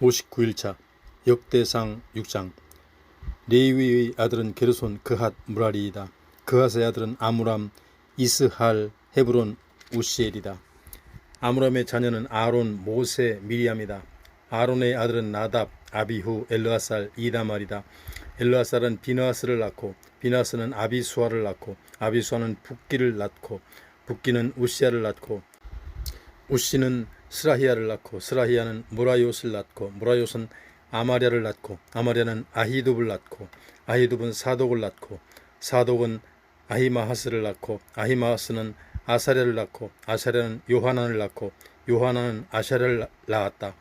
59일차 역대상 6장 레위의 아들은 게르손 그핫 무라리이다. 그핫의 아들은 아무람 이스할 헤브론 우시엘이다. 아무람의 자녀는 아론 모세 미리암이다. 아론의 아들은 나답 아비후 엘르아살 이다말이다. 엘르아살은 비나스를 낳고 비나스는 아비수아를 낳고 아비수아는 붓기를 낳고 붓기는 우시아를 낳고 우시는 스라히야를 낳고 스라히야는 무라요스를 낳고 무라요스는 아마랴를 낳고 아마랴는 아히둡을 낳고 아히둡은 사독을 낳고 사독은 아히마하스를 낳고 아히마하스는 아사랴를 낳고 아사랴는 요하난을 낳고 요하난은 아샤를 낳았다.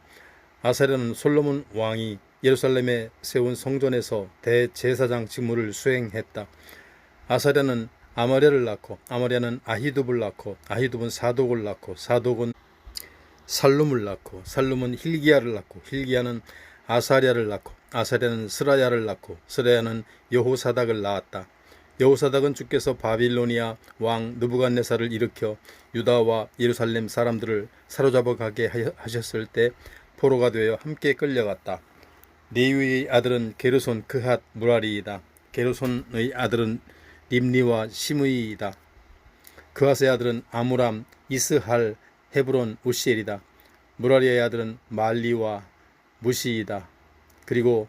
아사랴는 솔로몬 왕이 예루살렘에 세운 성전에서 대제사장 직무를 수행했다. 아사랴는 아마랴를 낳고 아마랴는 아히둡을 낳고 아히둡은 사독을 낳고 사독은 살룸을 낳고 살룸은 힐기야를 낳고 힐기야는 아사랴를 낳고 아사랴는 스라야를 낳고 스라야는 여호사닥을 낳았다. 여호사닥은 주께서 바빌로니아 왕 느부갓네살을 일으켜 유다와 예루살렘 사람들을 사로잡아 가게 하셨을 때 포로가 되어 함께 끌려갔다. 네위의 아들은 게르손 그핫 무라리이다. 게르손의 아들은 림리와 시므이이다. 그핫의 아들은 아무람 이스할 헤브론 우시엘이다. 무라리의 아들은 말리와 무시이다. 그리고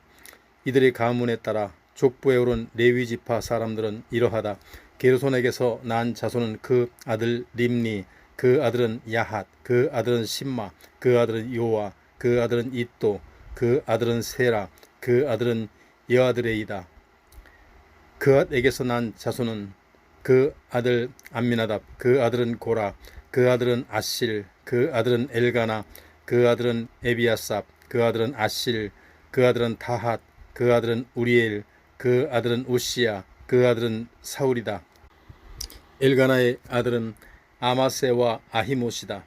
이들의 가문에 따라 족보에 오른 레위 지파 사람들은 이러하다. 게르손에게서 난 자손은 그 아들 림니, 그 아들은 야핫, 그 아들은 심마, 그 아들은 요아, 그 아들은 이또, 그 아들은 세라, 그 아들은 여아드레이다. 그앗에게서 난 자손은 그 아들 암미나답, 그 아들은 고라, 그 아들은 아실, 그 아들은 엘가나, 그 아들은 에비아삽, 그 아들은 아실, 그 아들은 다핫, 그 아들은 우리엘, 그 아들은 우시야, 그 아들은 사울이다. 엘가나의 아들은 아마세와 아히못이다.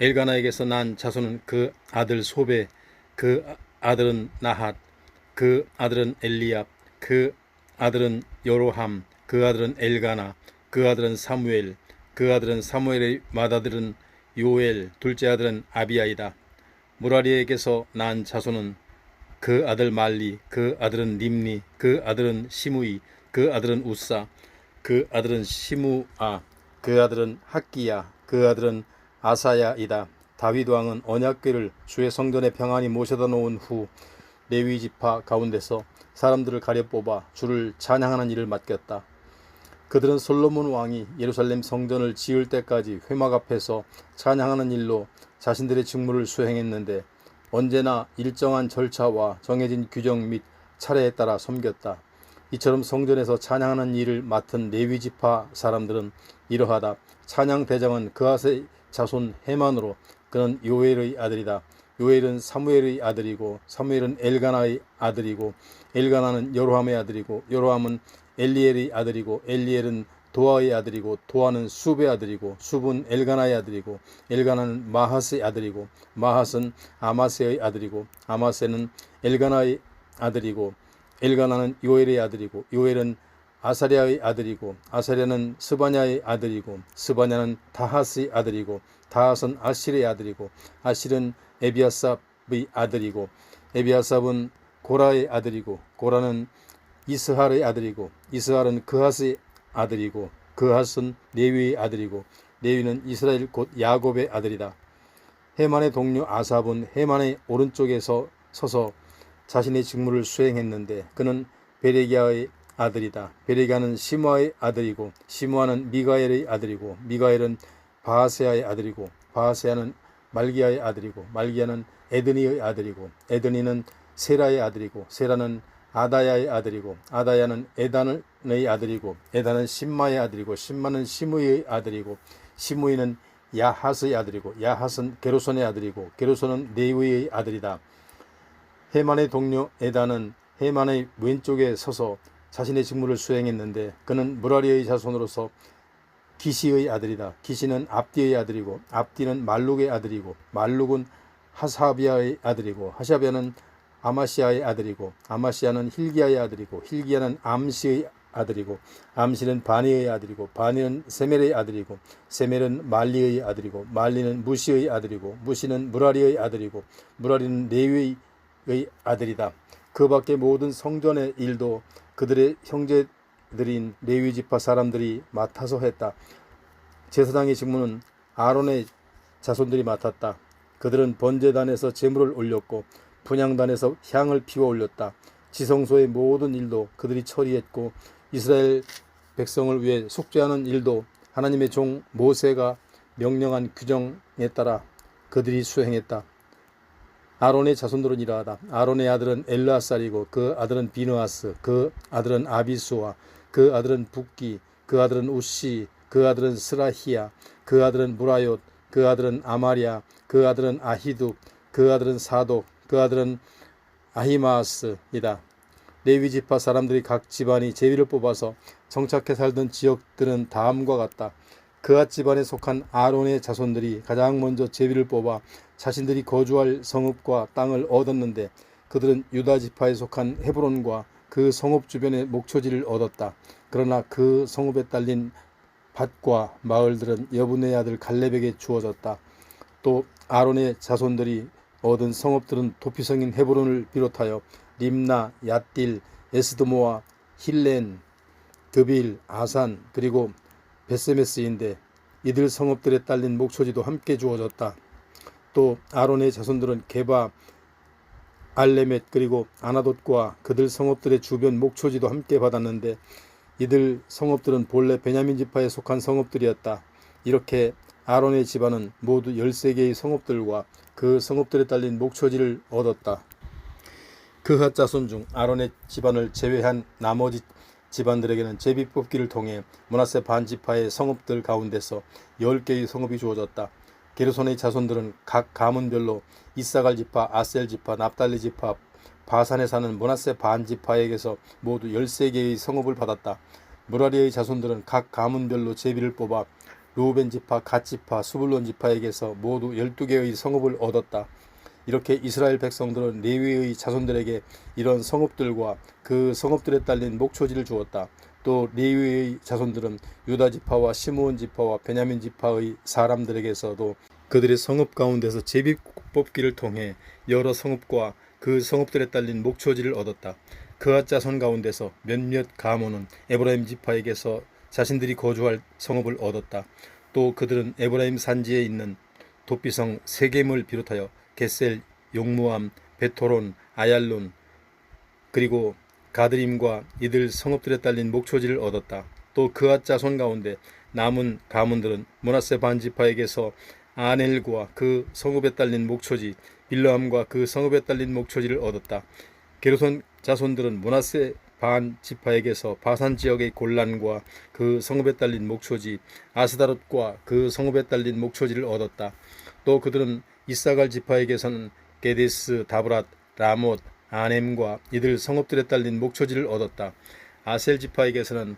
엘가나에게서 난 자손은 그 아들 소베, 그 아들은 나핫, 그 아들은 엘리압, 그 아들은 여로함, 그 아들은 엘가나, 그 아들은 사무엘, 그 아들은 사무엘의 맏아들은 요엘, 둘째 아들은 아비아이다. 무라리에게서 난 자손은 그 아들 말리, 그 아들은 림니, 그 아들은 시무이, 그 아들은 우사, 그 아들은 시무아, 그 아들은 학기야, 그 아들은 아사야이다. 다윗 왕은 언약궤를 주의 성전에 평안히 모셔다 놓은 후 레위 지파 가운데서 사람들을 가려 뽑아 주를 찬양하는 일을 맡겼다. 그들은 솔로몬 왕이 예루살렘 성전을 지을 때까지 회막 앞에서 찬양하는 일로 자신들의 직무를 수행했는데 언제나 일정한 절차와 정해진 규정 및 차례에 따라 섬겼다. 이처럼 성전에서 찬양하는 일을 맡은 레위 지파 사람들은 이러하다. 찬양 대장은 그아의 자손 헤만으로 그는 요엘의 아들이다. 요엘은 사무엘의 아들이고 사무엘은 엘가나의 아들이고 엘가나는 여로함의 아들이고 여로함은 엘리엘의 아들이고 엘리엘은 도아의 아들이고 도아는 숲의 아들이고 숲은 엘가나의 아들이고 엘가나는 마하스의 아들이고 마하스는 아마세의 아들이고 아마세는 엘가나의 아들이고 엘가나는 요엘의 아들이고 요엘은 아사랴의 아들이고 아사랴는 스바냐의 아들이고 스바냐는 다하스의 아들이고 다하스는 아실의 아들이고 아실은 에비아삽의 아들이고 에비아삽은 고라의 아들이고 고라는 이스할의 아들이고 이스할은 그하스의 아들이고 그하스는 레위의 아들이고 레위는 이스라엘 곧 야곱의 아들이다. 헤만의 동료 아삽은 헤만의 오른쪽에서 서서 자신의 직무를 수행했는데 그는 베레기아의 아들이다. 베레기아는 시므아의 아들이고 시므아는 미가엘의 아들이고 미가엘은 바하세아의 아들이고 바하세아는 말기야의 아들이고 말기야는 에드니의 아들이고 에드니는 세라의 아들이고 세라는 아다야의 아들이고 아다야는 에단의 아들이고 에단은 심마의 아들이고 심마는 시무이의 아들이고 시무이는 야하스의 아들이고 야하스는 게로손의 아들이고 게로손은 네위의 아들이다. 헤만의 동료 에단은 헤만의 왼쪽에 서서 자신의 직무를 수행했는데 그는 무라리의 자손으로서 기시의 아들이다. 기시는 압디의 아들이고 압디는 말룩의 아들이고 말룩은 하사비아의 아들이고 하사비아는 아마시아의 아들이고 아마시아는 힐기야의 아들이고 힐기야는 암시의 아들이고 암시는 바니의 아들이고 바니는 세멜의 아들이고 세멜은 말리의 아들이고 말리는 무시의 아들이고 무시는 무라리의 아들이고 무라리는 레위의 아들이다. 그 밖에 모든 성전의 일도 그들의 형제들인 레위 지파 사람들이 맡아서 했다. 제사장의 직무는 아론의 자손들이 맡았다. 그들은 번제단에서 제물을 올렸고 분향단에서 향을 피워 올렸다. 지성소의 모든 일도 그들이 처리했고 이스라엘 백성을 위해 속죄하는 일도 하나님의 종 모세가 명령한 규정에 따라 그들이 수행했다. 아론의 자손들은 이러하다. 아론의 아들은 엘라살이고 그 아들은 비느하스, 그 아들은 아비수와 그 아들은 붓기, 그 아들은 우시, 그 아들은 스라히야, 그 아들은 무라옅, 그 아들은 아마리아, 그 아들은 아히둡, 그 아들은 사독, 그 아들은 아히마스이다. 레위 지파 사람들이 각 집안이 제비를 뽑아서 정착해 살던 지역들은 다음과 같다. 그앗 집안에 속한 아론의 자손들이 가장 먼저 제비를 뽑아 자신들이 거주할 성읍과 땅을 얻었는데 그들은 유다 지파에 속한 헤브론과 그 성읍 주변의 목초지를 얻었다. 그러나 그 성읍에 딸린 밭과 마을들은 여분의 아들 갈렙에게 주어졌다. 또 아론의 자손들이 얻은 성읍들은 도피성인 헤브론을 비롯하여 림나, 얏딜, 에스드모아, 힐렌, 드빌, 아산 그리고 베세메스인데 이들 성읍들에 딸린 목초지도 함께 주어졌다. 또 아론의 자손들은 게바, 알레멧 그리고 아나돗과 그들 성읍들의 주변 목초지도 함께 받았는데 이들 성읍들은 본래 베냐민 지파에 속한 성읍들이었다. 이렇게 아론의 집안은 모두 13개의 성읍들과 그 성읍들에 딸린 목초지를 얻었다. 그핫 자손 중 아론의 집안을 제외한 나머지 집안들에게는 제비 뽑기를 통해 문하세 반지파의 성읍들 가운데서 10개의 성읍이 주어졌다. 게르손의 자손들은 각 가문별로 이사갈 지파, 아셀 지파, 납달리 지파, 바산에 사는 문하세 반지파에게서 모두 13개의 성읍을 받았다. 무라리의 자손들은 각 가문별로 제비를 뽑아 루벤 지파, 갓 지파, 수불론 지파에게서 모두 12개의 성읍을 얻었다. 이렇게 이스라엘 백성들은 레위의 자손들에게 이런 성읍들과 그 성읍들에 딸린 목초지를 주었다. 또 레위의 자손들은 유다 지파와 시므온 지파와 베냐민 지파의 사람들에게서도 그들의 성읍 가운데서 제비 뽑기를 통해 여러 성읍과 그 성읍들에 딸린 목초지를 얻었다. 그앗 자손 가운데서 몇몇 가문은 에브라임 지파에게서 자신들이 거주할 성읍을 얻었다. 또 그들은 에브라임 산지에 있는 도피성 세겜을 비롯하여 게셀, 용무암, 베토론, 아얄론 그리고 가드림과 이들 성읍들에 딸린 목초지를 얻었다. 또 그앗 자손 가운데 남은 가문들은 모나세 반지파에게서 아넬과 그 성읍에 딸린 목초지, 빌라함과 그 성읍에 딸린 목초지를 얻었다. 게르손 자손들은 모나세 반 지파에게서 바산 지역의 골란과 그 성읍에 딸린 목초지, 아스다롯과 그 성읍에 딸린 목초지를 얻었다. 또 그들은 이사갈 지파에게서는 게데스, 다브랏, 라못, 아넴과 이들 성읍들에 딸린 목초지를 얻었다. 아셀 지파에게서는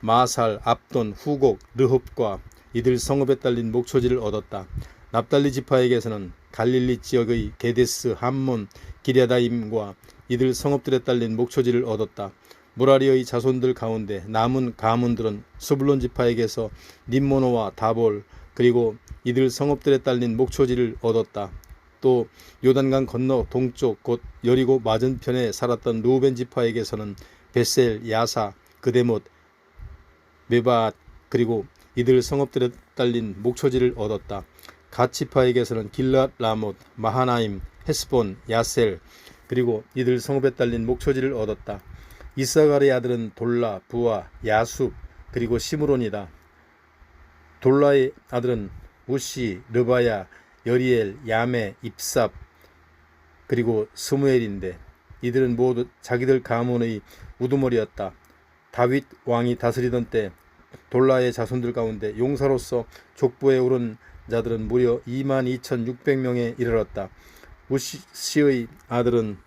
마살, 압돈, 후곡, 르흡과 이들 성읍에 딸린 목초지를 얻었다. 납달리 지파에게서는 갈릴리 지역의 게데스, 함몬, 기랴다임과 이들 성읍들에 딸린 목초지를 얻었다. 무라리의 자손들 가운데 남은 가문들은 수블론 지파에게서 님모노와 다볼 그리고 이들 성읍들에 딸린 목초지를 얻었다. 또 요단강 건너 동쪽 곧 여리고 맞은편에 살았던 루벤 지파에게서는 베셀, 야사, 그데못, 메바앗 그리고 이들 성읍들에 딸린 목초지를 얻었다. 갓 지파에게서는 길랏 라못, 마하나임, 헤스본, 야셀 그리고 이들 성읍에 딸린 목초지를 얻었다. 이사갈의 아들은 돌라, 부아, 야숲 그리고 시므론이다. 돌라의 아들은 우시, 르바야, 여리엘, 야메, 입삽 그리고 스무엘인데 이들은 모두 자기들 가문의 우두머리였다. 다윗 왕이 다스리던 때 돌라의 자손들 가운데 용사로서 족보에 오른 자들은 무려 22,600명에 이르렀다. 우시의 아들은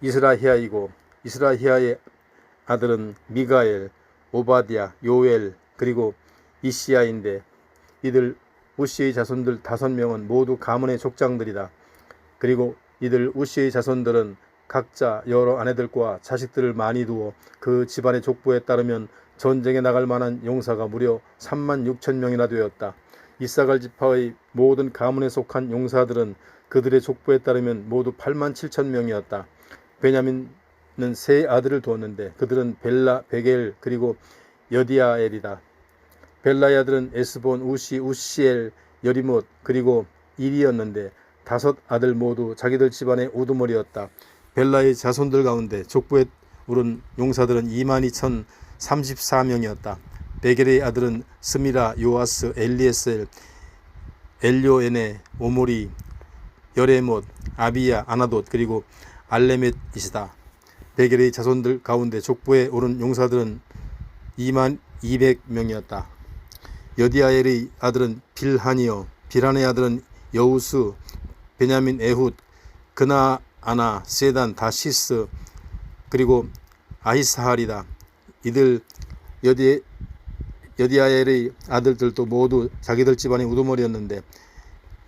이스라히아이고 이스라히아의 아들은 미가엘, 오바디아, 요엘 그리고 이시야인데 이들 우시의 자손들 다섯 명은 모두 가문의 족장들이다. 그리고 이들 우시의 자손들은 각자 여러 아내들과 자식들을 많이 두어 그 집안의 족보에 따르면 전쟁에 나갈 만한 용사가 무려 3만 6천 명이나 되었다. 이사갈 지파의 모든 가문에 속한 용사들은 그들의 족보에 따르면 모두 8만 7천 명이었다. 베냐민은 세 아들을 두었는데 그들은 벨라, 베겔 그리고 여디아엘이다. 벨라의 아들은 에스본, 우시, 우시엘, 여리못 그리고 일이었는데 다섯 아들 모두 자기들 집안의 우두머리였다. 벨라의 자손들 가운데 족보에 오른 용사들은 2만 2천 34명이었다. 베겔의 아들은 스미라, 요아스, 엘리에셀, 엘료에네, 오모리, 여레못, 아비야, 아나돗 그리고 알레멧이시다. 베겔의 자손들 가운데 족보에 오른 용사들은 2만 200명이었다. 여디아엘의 아들은 빌하니요, 빌한의 아들은 여우스, 베냐민 에훗, 그나 아나, 세단, 다시스, 그리고 아히사할이다. 이들 여디 여디아엘의 아들들도 모두 자기들 집안의 우두머리였는데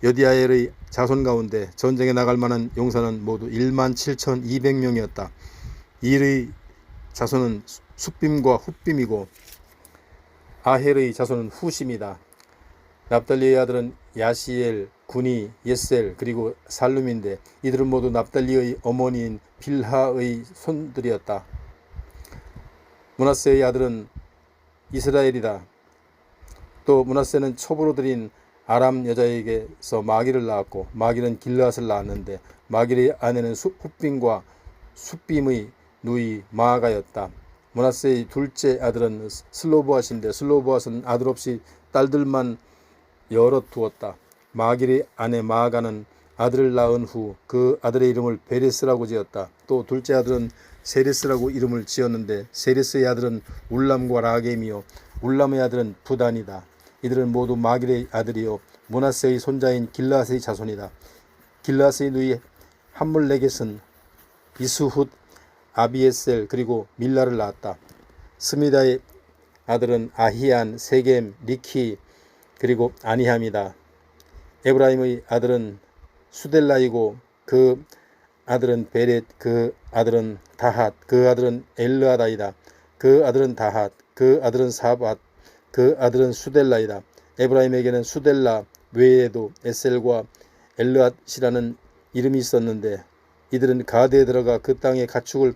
여디아엘의 자손 가운데 전쟁에 나갈 만한 용사는 모두 1만 7,200명이었다. 이의 자손은 숫빔과 훗빔이고 아헬의 자손은 후심이다. 납달리의 아들은 야시엘, 군이, 예셀 그리고 살룸인데 이들은 모두 납달리의 어머니인 빌하의 손들이었다. 문하세의 아들은 이스라엘이다. 또 문하세는 첩으로 들인 아람 여자에게서 마기를 낳았고 마기는 길앗을 낳았는데 마기의 아내는 훗빔과 숫빔의 누이 마아가였다. 문하세의 둘째 아들은 슬로보아신데 슬로보아스는 아들 없이 딸들만 여러 두었다. 마길의 아내 마아가는 아들을 낳은 후 그 아들의 이름을 베레스라고 지었다. 또 둘째 아들은 세레스라고 이름을 지었는데 세레스의 아들은 울람과 라겜이요 울람의 아들은 부단이다. 이들은 모두 마길의 아들이요 문하세의 손자인 길라스의 자손이다. 길라스의 누이 함물레겟은 이수훗 아비에셀 그리고 밀라를 낳았다. 스미다의 아들은 아히안, 세겜, 리키 그리고 아니함이다. 에브라임의 아들은 수델라이고 그 아들은 베렛 그 아들은 다핫 그 아들은 엘르아다이다. 그 아들은 다핫 그 아들은 사밧 그 아들은 수델라이다. 에브라임에게는 수델라 외에도 에셀과 엘르앗이라는 이름이 있었는데 이들은 가드에 들어가 그 땅의 가축을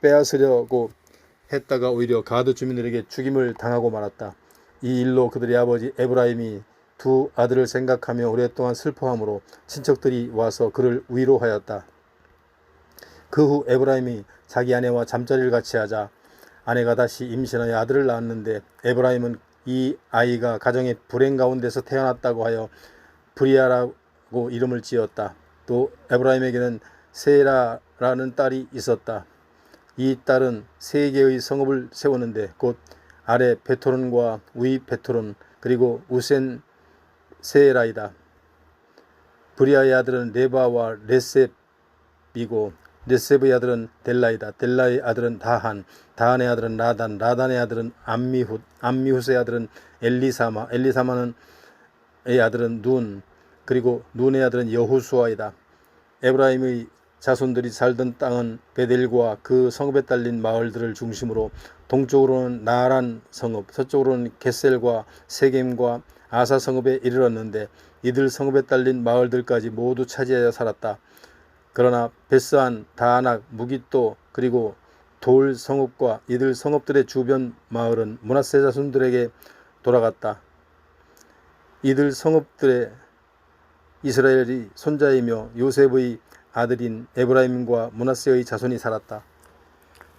빼앗으려고 했다가 오히려 가드 주민들에게 죽임을 당하고 말았다. 이 일로 그들의 아버지 에브라임이 두 아들을 생각하며 오랫동안 슬퍼함으로 친척들이 와서 그를 위로하였다. 그 후 에브라임이 자기 아내와 잠자리를 같이 하자 아내가 다시 임신하여 아들을 낳았는데 에브라임은 이 아이가 가정의 불행 가운데서 태어났다고 하여 브리아라고 이름을 지었다. 또 에브라임에게는 세라라는 딸이 있었다. 이 딸은 세 개의 성읍을 세우는데 곧 아래 베토론과 위 베토론 그리고 우센 세라이다. 브리아의 아들은 레바와 레셉이고 레셉의 아들은 델라이다. 델라의 아들은 다한, 다한의 아들은 라단, 라단의 아들은 암미훗, 암미훗의 아들은 엘리사마, 엘리사마는 의 아들은 눈, 그리고 눈의 아들은 여후수아이다. 에브라임의 자손들이 살던 땅은 베델과 그 성읍에 딸린 마을들을 중심으로 동쪽으로는 나란 성읍, 서쪽으로는 게셀과 세겜과 아사 성읍에 이르렀는데 이들 성읍에 딸린 마을들까지 모두 차지하여 살았다. 그러나 베스안, 다아낙, 무기또 그리고 돌 성읍과 이들 성읍들의 주변 마을은 문하세 자손들에게 돌아갔다. 이들 성읍들의 이스라엘이 손자이며 요셉의 아들인 에브라임과 문하세의 자손이 살았다.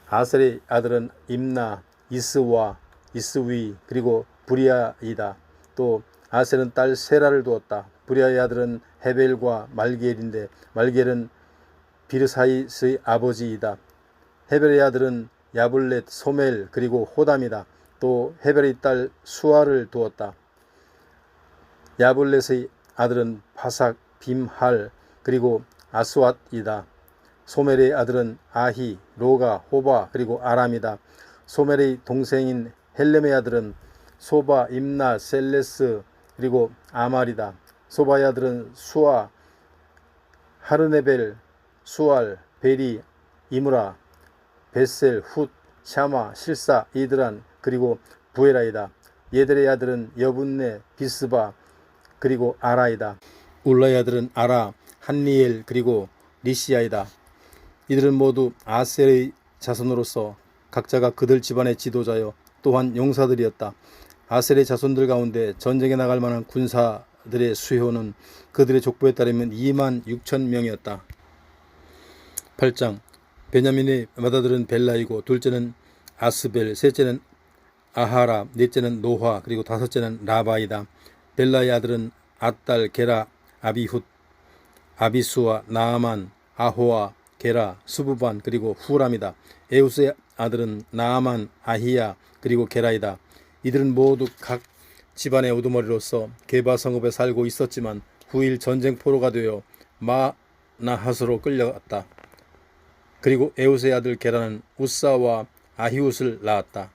아셀의 아들은 임나, 이스와, 이스위 그리고 부리아이다. 또 아셀은 딸 세라를 두었다. 부리아의 아들은 헤벨과 말기엘인데 말기엘은 비르사이스의 아버지이다. 헤벨의 아들은 야블렛, 소멜 그리고 호담이다. 또 헤벨의 딸 수아를 두었다. 야블렛의 아들은 바삭, 빔할 그리고 아스왓이다. 소멜의 아들은 아히, 로가, 호바 그리고 아람이다. 소멜의 동생인 헬렘의 아들은 소바, 임나, 셀레스 그리고 아말이다. 소바의 아들은 수아, 하르네벨, 수알, 베리, 이무라, 베셀, 훗, 샤마, 실사, 이드란 그리고 부에라이다. 얘들의 아들은 여분네, 비스바 그리고 아라이다. 울라의 아들은 아라, 한리엘 그리고 리시아이다. 이들은 모두 아셀의 자손으로서 각자가 그들 집안의 지도자요 또한 용사들이었다. 아셀의 자손들 가운데 전쟁에 나갈 만한 군사들의 수효는 그들의 족보에 따르면 2만 6천 명이었다. 8장 베냐민의 맏아들은 벨라이고 둘째는 아스벨, 셋째는 아하라, 넷째는 노화, 그리고 다섯째는 라바이다. 벨라의 아들은 아딸, 게라, 아비훗, 아비수와 나아만, 아호와, 게라, 수부반, 그리고 후람이다. 에우스의 아들은 나아만, 아히야, 그리고 게라이다. 이들은 모두 각 집안의 우두머리로서 게바 성읍에 살고 있었지만 후일 전쟁포로가 되어 마나하스로 끌려갔다. 그리고 에우스의 아들 게라는 우사와 아히웃을 낳았다.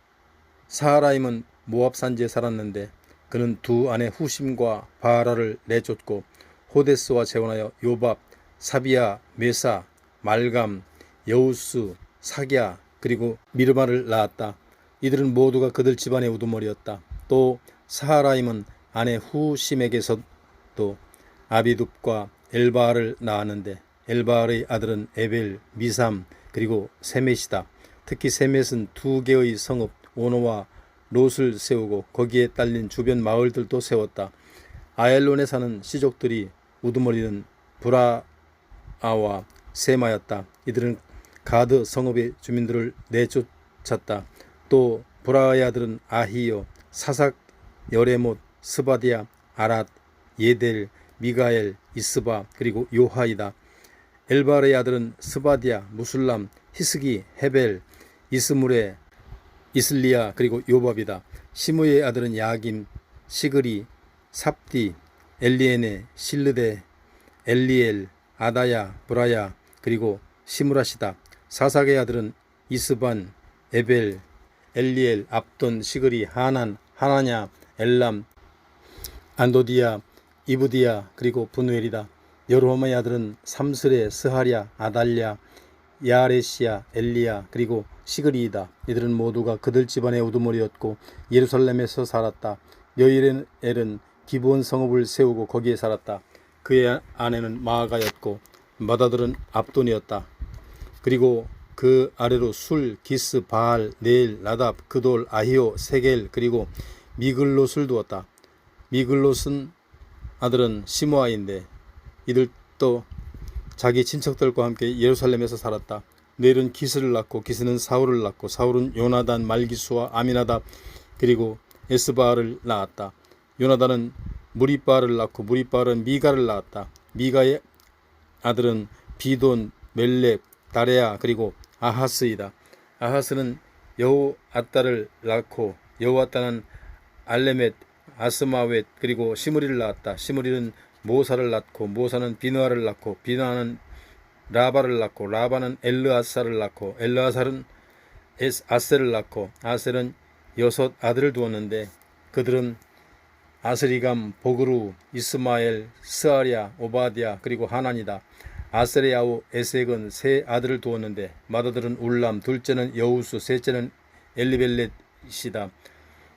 사하라임은 모압 산지에 살았는데 그는 두 아내 후심과 바라를 내쫓고 호데스와 재혼하여 요밥, 사비아, 메사, 말감, 여우수, 사기야 그리고 미르마를 낳았다. 이들은 모두가 그들 집안의 우두머리였다. 또 사하라임은 아내 후심에게서도 아비둡과 엘바알을 낳았는데 엘바알의 아들은 에벨, 미삼 그리고 세멧이다. 특히 세멧은 두 개의 성읍 오노와 롯을 세우고 거기에 딸린 주변 마을들도 세웠다. 아엘론에 사는 시족들이 우두머리는 브라아와 세마였다. 이들은 가드 성읍의 주민들을 내쫓았다. 또 브라의 아들은 아히요, 사삭, 여레못, 스바디아, 아랏, 예델, 미가엘, 이스바 그리고 요하이다. 엘바르의 아들은 스바디아, 무술람, 히스기, 헤벨, 이스무레, 이슬리아 그리고 요밥이다. 시므의 아들은 야김, 시그리, 삽디, 엘리에네, 실르데, 엘리엘, 아다야, 브라야 그리고 시무라시다. 사삭의 아들은 이스반, 에벨, 엘리엘, 압돈, 시그리, 하난, 하나냐, 엘람, 안도디아, 이브디아 그리고 분우엘이다. 여로함의 아들은 삼스레, 스하랴, 아달랴, 야레시아, 엘리야 그리고 시그리이다. 이들은 모두가 그들 집안의 우두머리였고 예루살렘에서 살았다. 여일엘은 기브온 성읍을 세우고 거기에 살았다. 그의 아내는 마아가였고 맏아들은 압돈이었다. 그리고 그 아래로 술, 기스, 바알, 네일, 나답, 그돌, 아히오, 세겔 그리고 미글롯을 두었다. 미글롯은 아들은 시므아인데 이들도 자기 친척들과 함께 예루살렘에서 살았다. 넬은 기스를 낳고 기스는 사울을 낳고 사울은 요나단, 말기수와 아미나답 그리고 에스바를 낳았다. 요나단은 무리바를 낳고 무리바는 미가를 낳았다. 미가의 아들은 비돈, 멜렉, 다레아 그리고 아하스이다. 아하스는 여호아따를 낳고 여호아따는 알레멧, 아스마웻 그리고 시므리를 낳았다. 시므리는 모사를 낳고 모사는 비누아를 낳고 비누아는 라바를 낳고 라바는 엘르아사를 낳고 엘르아사는 아셀을 낳고 아셀은 여섯 아들을 두었는데 그들은 아스리감, 보그루, 이스마엘, 스아랴, 오바디아 그리고 하난이다. 아셀의 아우 에색은 세 아들을 두었는데 맏아들은 울람, 둘째는 여우수, 셋째는 엘리벨렛이다.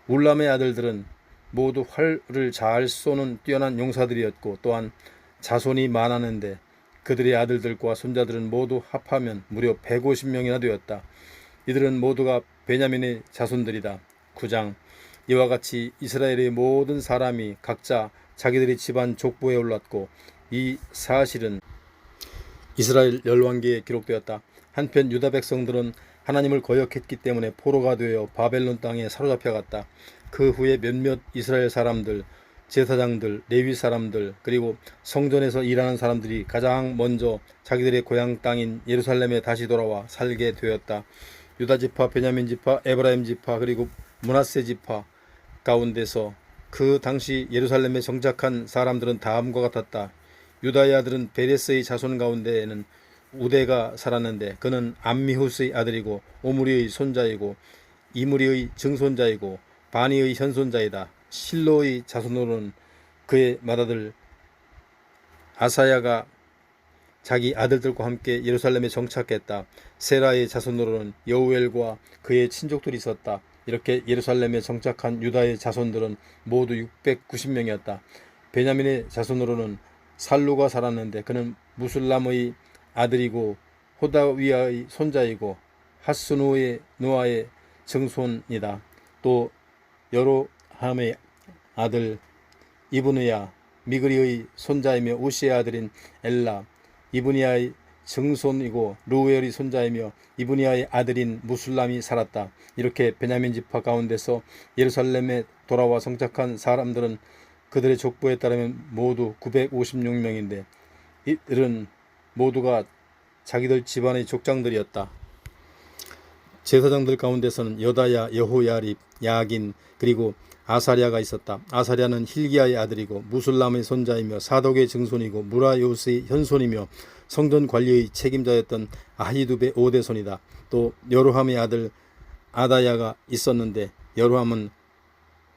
울람의 아들들은 모두 활을 잘 쏘는 뛰어난 용사들이었고 또한 자손이 많았는데 그들의 아들들과 손자들은 모두 합하면 무려 150명이나 되었다. 이들은 모두가 베냐민의 자손들이다. 9장 이와 같이 이스라엘의 모든 사람이 각자 자기들의 집안 족보에 올랐고 이 사실은 이스라엘 열왕기에 기록되었다. 한편 유다 백성들은 하나님을 거역했기 때문에 포로가 되어 바벨론 땅에 사로잡혀갔다. 그 후에 몇몇 이스라엘 사람들, 제사장들, 레위 사람들, 그리고 성전에서 일하는 사람들이 가장 먼저 자기들의 고향 땅인 예루살렘에 다시 돌아와 살게 되었다. 유다 지파, 베냐민 지파, 에브라임 지파, 그리고 문하세 지파 가운데서 그 당시 예루살렘에 정착한 사람들은 다음과 같았다. 유다의 아들은 베레스의 자손 가운데에는 우대가 살았는데 그는 암미후스의 아들이고 오므리의 손자이고 이므리의 증손자이고 바니의 현손자이다. 실로의 자손으로는 그의 맏아들 아사야가 자기 아들들과 함께 예루살렘에 정착했다. 세라의 자손으로는 여우엘과 그의 친족들이 있었다. 이렇게 예루살렘에 정착한 유다의 자손들은 모두 690명이었다. 베냐민의 자손으로는 살루가 살았는데 그는 무술람의 아들이고 호다위아의 손자이고 하스누의 노아의 증손이다. 또 여로함의 아들 이브느야 미그리의 손자이며 우시의 아들인 엘라 이브니아의 증손이고 루엘의 손자이며 이브니아의 아들인 무술람이 살았다. 이렇게 베냐민 지파 가운데서 예루살렘에 돌아와 정착한 사람들은 그들의 족보에 따르면 모두 956명인데 이들은 모두가 자기들 집안의 족장들이었다. 제사장들 가운데서는 여다야, 여호야립, 야긴 그리고 아사랴가 있었다. 아사랴는 힐기야의 아들이고 무술람의 손자이며 사독의 증손이고 무라요스의 현손이며 성전 관리의 책임자였던 아히두베 오대손이다. 또 여로함의 아들 아다야가 있었는데 여로함은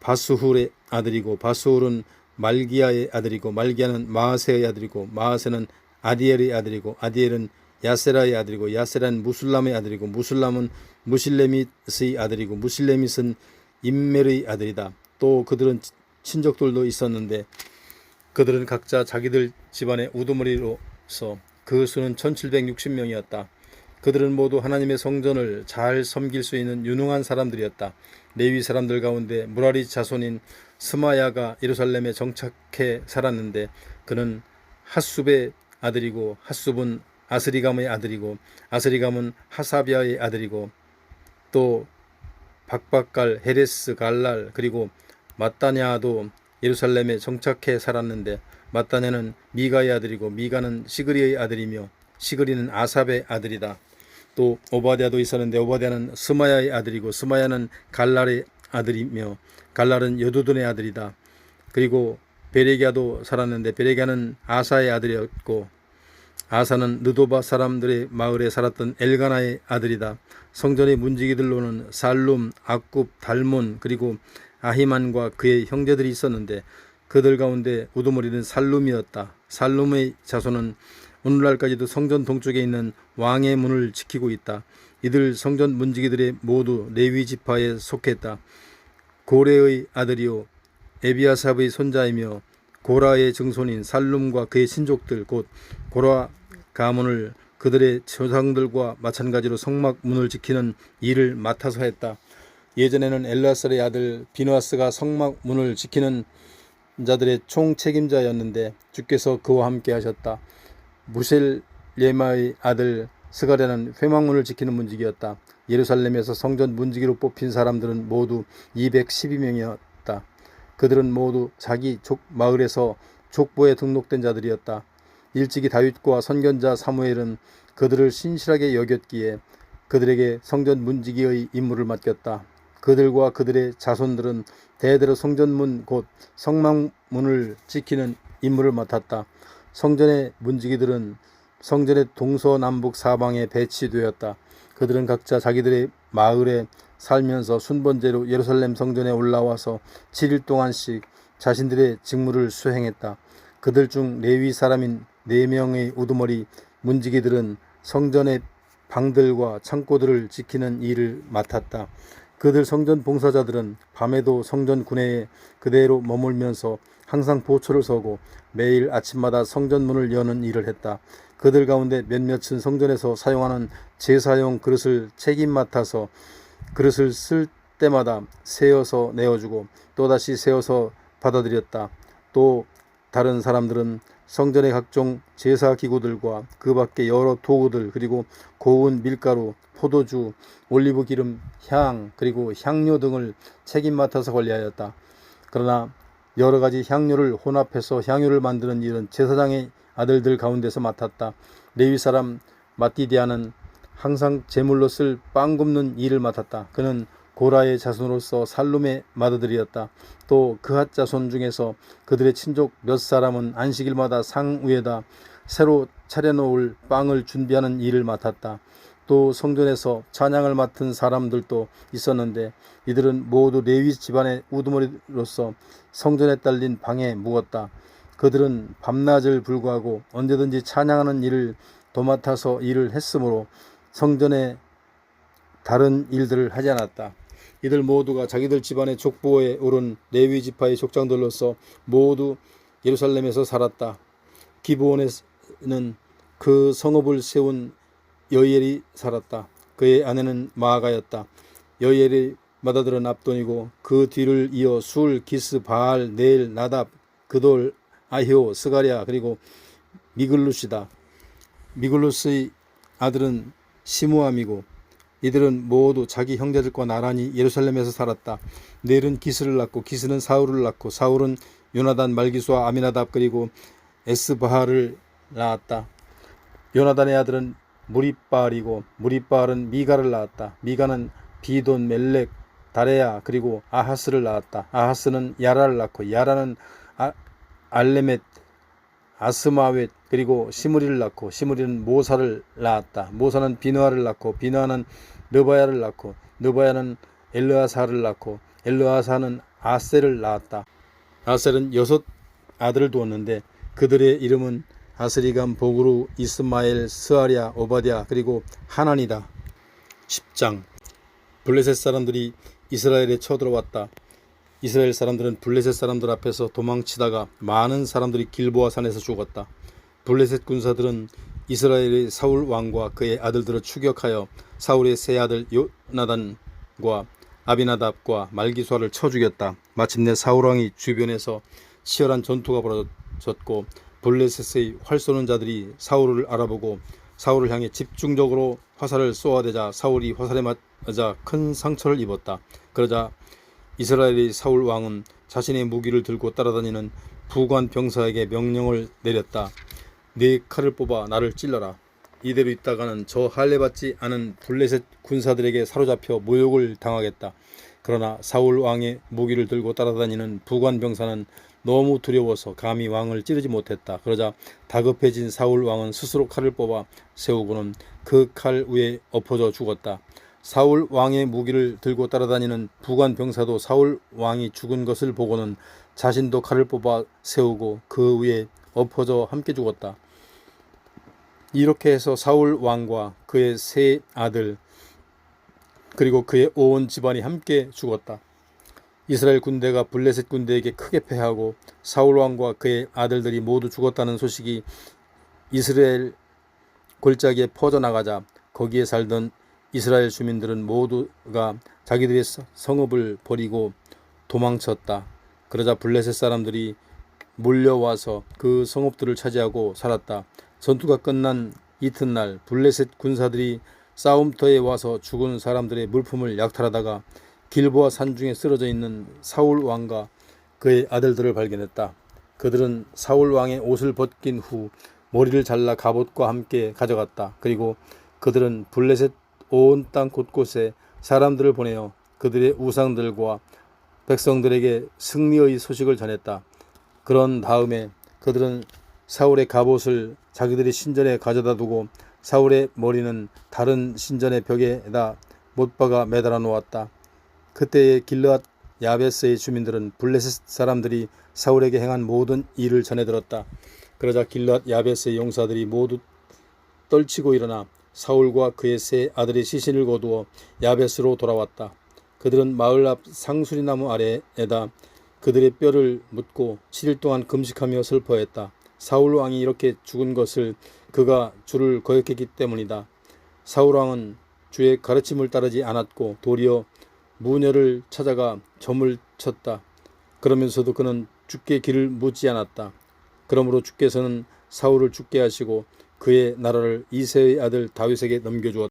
바스훌의 아들이고 바스훌은 말기야의 아들이고 말기야는 마하세의 아들이고 마하세는 아디엘의 아들이고 아디엘은 야세라의 아들이고 야세라는 무술람의 아들이고 무술람은 무실레밋의 아들이고 무실레밋은 임멜의 아들이다. 또 그들은 친족들도 있었는데 그들은 각자 자기들 집안의 우두머리로서 그 수는 1760명이었다. 그들은 모두 하나님의 성전을 잘 섬길 수 있는 유능한 사람들이었다. 레위 사람들 가운데 무라리 자손인 스마야가 예루살렘에 정착해 살았는데 그는 핫숲의 아들이고 핫숲은 아스리감의 아들이고 아스리감은 하사비아의 아들이고 또 박박갈 헤레스 갈랄 그리고 마따냐도 예루살렘에 정착해 살았는데 마따냐는 미가의 아들이고 미가는 시그리의 아들이며 시그리는 아삽의 아들이다. 또 오바댜도 있었는데 오바댜는 스마야의 아들이고 스마야는 갈랄의 아들이며 갈랄은 여두둔의 아들이다. 그리고 베레기야도 살았는데 베레기야는 아사의 아들이었고 아사는 느도바 사람들의 마을에 살았던 엘가나의 아들이다. 성전의 문지기들로는 살룸, 악굽, 달몬 그리고 아히만과 그의 형제들이 있었는데 그들 가운데 우두머리는 살룸이었다. 살룸의 자손은 오늘날까지도 성전 동쪽에 있는 왕의 문을 지키고 있다. 이들 성전 문지기들의 모두 레위 지파에 속했다. 고레의 아들이요 에비아삽의 손자이며 고라의 증손인 살룸과 그의 친족들 곧 고라 가문을 그들의 조상들과 마찬가지로 성막 문을 지키는 일을 맡아서 했다. 예전에는 엘라살의 아들 비누아스가 성막 문을 지키는 자들의 총 책임자였는데 주께서 그와 함께 하셨다. 무셀레마의 아들 스가랴는 회막문을 지키는 문지기였다. 예루살렘에서 성전 문지기로 뽑힌 사람들은 모두 212명이었다. 그들은 모두 자기 족 마을에서 족보에 등록된 자들이었다. 일찍이 다윗과 선견자 사무엘은 그들을 신실하게 여겼기에 그들에게 성전 문지기의 임무를 맡겼다. 그들과 그들의 자손들은 대대로 성전문 곧 성막문을 지키는 임무를 맡았다. 성전의 문지기들은 성전의 동서남북 사방에 배치되었다. 그들은 각자 자기들의 마을에 살면서 순번제로 예루살렘 성전에 올라와서 7일 동안씩 자신들의 직무를 수행했다. 그들 중 레위 사람인 네 명의 우두머리 문지기들은 성전의 방들과 창고들을 지키는 일을 맡았다. 그들 성전 봉사자들은 밤에도 성전 군내에 그대로 머물면서 항상 보초를 서고 매일 아침마다 성전 문을 여는 일을 했다. 그들 가운데 몇몇은 성전에서 사용하는 제사용 그릇을 책임 맡아서 그릇을 쓸 때마다 세어서 내어주고 또다시 세어서 받아들였다. 또 다른 사람들은 성전의 각종 제사 기구들과 그 밖에 여러 도구들 그리고 고운 밀가루, 포도주, 올리브 기름, 향 그리고 향료 등을 책임 맡아서 관리하였다. 그러나 여러 가지 향료를 혼합해서 향유를 만드는 일은 제사장의 아들들 가운데서 맡았다. 레위 사람 마띠디아는 항상 제물로 쓸 빵 굽는 일을 맡았다. 그는 고라의 자손으로서 살룸의 맏아들이었다. 또 그핫 자손 중에서 그들의 친족 몇 사람은 안식일마다 상 위에다 새로 차려놓을 빵을 준비하는 일을 맡았다. 또 성전에서 찬양을 맡은 사람들도 있었는데 이들은 모두 레위 집안의 우두머리로서 성전에 딸린 방에 묵었다. 그들은 밤낮을 불구하고 언제든지 찬양하는 일을 도맡아서 일을 했으므로 성전에 다른 일들을 하지 않았다. 이들 모두가 자기들 집안의 족보에 오른 레위 지파의 족장들로서 모두 예루살렘에서 살았다. 기브온에는 그 성읍을 세운 여이엘이 살았다. 그의 아내는 마아가였다. 여이엘의 맏아들은 압돈이고 그 뒤를 이어 술, 기스, 바알, 네일, 나답, 그돌, 아히오, 스가랴 그리고 미글루시다. 미글루스의 아들은 시무함이고 이들은 모두 자기 형제들과 나란히 예루살렘에서 살았다. 넬은 기스를 낳고 기스는 사울을 낳고 사울은 요나단 말기수와 아미나답 그리고 에스바하를 낳았다. 요나단의 아들은 무리바알이고 무리바알은 미가를 낳았다. 미가는 비돈 멜렉 다레야 그리고 아하스를 낳았다. 아하스는 야라를 낳고 야라는 아, 알레멧 아스마웻 그리고 시므리를 낳고 시므리는 모사를 낳았다. 모사는 비누아를 낳고 비누아는 느바야를 낳고 느바야는 엘르아사를 낳고 엘르아사는 아셀을 낳았다. 아셀은 여섯 아들을 두었는데 그들의 이름은 아스리감 보그루 이스마엘 스아랴 오바디아 그리고 하난이다. 10장 블레셋 사람들이 이스라엘에 쳐들어왔다. 이스라엘 사람들은 블레셋 사람들 앞에서 도망치다가 많은 사람들이 길보아 산에서 죽었다. 블레셋 군사들은 이스라엘의 사울 왕과 그의 아들들을 추격하여 사울의 세 아들 요나단과 아비나답과 말기수아를 쳐 죽였다. 마침내 사울 왕이 주변에서 치열한 전투가 벌어졌고 블레셋의 활 쏘는 자들이 사울을 알아보고 사울을 향해 집중적으로 화살을 쏘아대자 사울이 화살에 맞아 큰 상처를 입었다. 그러자 이스라엘의 사울 왕은 자신의 무기를 들고 따라다니는 부관 병사에게 명령을 내렸다. 네 칼을 뽑아 나를 찔러라. 이대로 있다가는 저 할례받지 않은 블레셋 군사들에게 사로잡혀 모욕을 당하겠다. 그러나 사울 왕의 무기를 들고 따라다니는 부관 병사는 너무 두려워서 감히 왕을 찌르지 못했다. 그러자 다급해진 사울 왕은 스스로 칼을 뽑아 세우고는 그 칼 위에 엎어져 죽었다. 사울 왕의 무기를 들고 따라다니는 부관 병사도 사울 왕이 죽은 것을 보고는 자신도 칼을 뽑아 세우고 그 위에 엎어져 함께 죽었다. 이렇게 해서 사울 왕과 그의 세 아들 그리고 그의 온 집안이 함께 죽었다. 이스라엘 군대가 블레셋 군대에게 크게 패하고 사울 왕과 그의 아들들이 모두 죽었다는 소식이 이스라엘 골짜기에 퍼져나가자 거기에 살던 이스라엘 주민들은 모두가 자기들의 성읍을 버리고 도망쳤다. 그러자 블레셋 사람들이 몰려와서 그 성읍들을 차지하고 살았다. 전투가 끝난 이튿날 블레셋 군사들이 싸움터에 와서 죽은 사람들의 물품을 약탈하다가 길보아 산중에 쓰러져 있는 사울 왕과 그의 아들들을 발견했다. 그들은 사울 왕의 옷을 벗긴 후 머리를 잘라 갑옷과 함께 가져갔다. 그리고 그들은 블레셋 온 땅 곳곳에 사람들을 보내어 그들의 우상들과 백성들에게 승리의 소식을 전했다. 그런 다음에 그들은 사울의 갑옷을 자기들의 신전에 가져다 두고 사울의 머리는 다른 신전의 벽에다 못 박아 매달아 놓았다. 그때의 길르앗 야베스의 주민들은 블레셋 사람들이 사울에게 행한 모든 일을 전해 들었다. 그러자 길르앗 야베스의 용사들이 모두 떨치고 일어나 사울과 그의 세 아들의 시신을 거두어 야베스로 돌아왔다. 그들은 마을 앞 상수리나무 아래에다 그들의 뼈를 묻고 7일 동안 금식하며 슬퍼했다. 사울 왕이 이렇게 죽은 것을 그가 주를 거역했기 때문이다. 사울 왕은 주의 가르침을 따르지 않았고 도리어 무녀를 찾아가 점을 쳤다. 그러면서도 그는 주께 길을 묻지 않았다. 그러므로 주께서는 사울을 죽게 하시고 그의 나라를 이세의 아들 다윗에게 넘겨주었다.